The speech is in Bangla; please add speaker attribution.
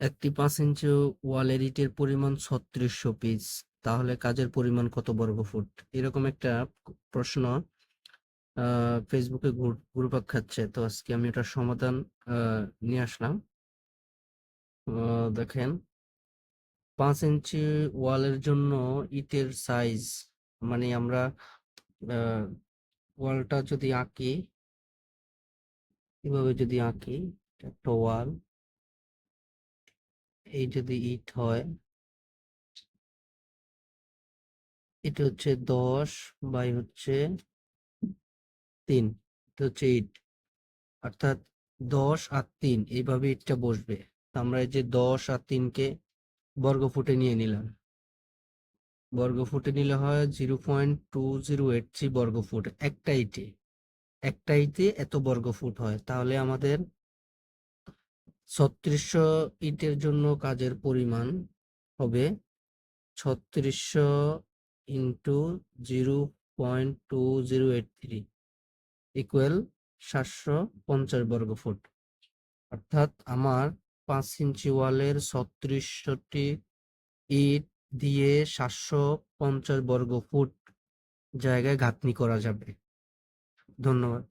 Speaker 1: একটি পাঁচ ইঞ্চি ওয়ালের ইটের পরিমাণ ছত্রিশশো পিস তাহলে কাজের পরিমাণ কত বর্গফুট? এরকম একটা প্রশ্ন ফেসবুকে ঘুর- ঘুরপাক খাচ্ছে। তো আজকে আমি ওটার সমাধান নিয়ে আসলাম। দেখেন, পাঁচ ইঞ্চি ওয়ালের জন্য ইটের সাইজ মানে আমরা ওয়ালটা যদি আঁকি এভাবে যদি আঁকি, একটা ওয়াল এই যদি ইট হয় এটা হচ্ছে দশ বাই হচ্ছে তিন। এটা হচ্ছে ইট অর্থাৎ দশ আর তিন, এইভাবে ইটটা বসবে। আমরা এই যে দশ আর তিনকে বর্গ ফুটে নিয়ে নিলাম। বর্গ ফুটে নিলে হয় zero point two zero eight three বর্গ ফুট একটা ইটে একটা ইটে এত বর্গ ফুট হয়। তাহলে আমাদের ছত্রিশশো ইটের জন্য কাজের পরিমাণ হবে ছত্রিশশো into zero point two zero eight three equal সাতশো পঞ্চাশ বর্গ ফুট অর্থাৎ আমার পাঁচ ইঞ্চি ওয়ালের ছত্রিশশোটি ইট দিয়ে সাতশো পঞ্চাশ বর্গ ফুট জায়গায় গাঁথনি করা যাবে। ধন্যবাদ।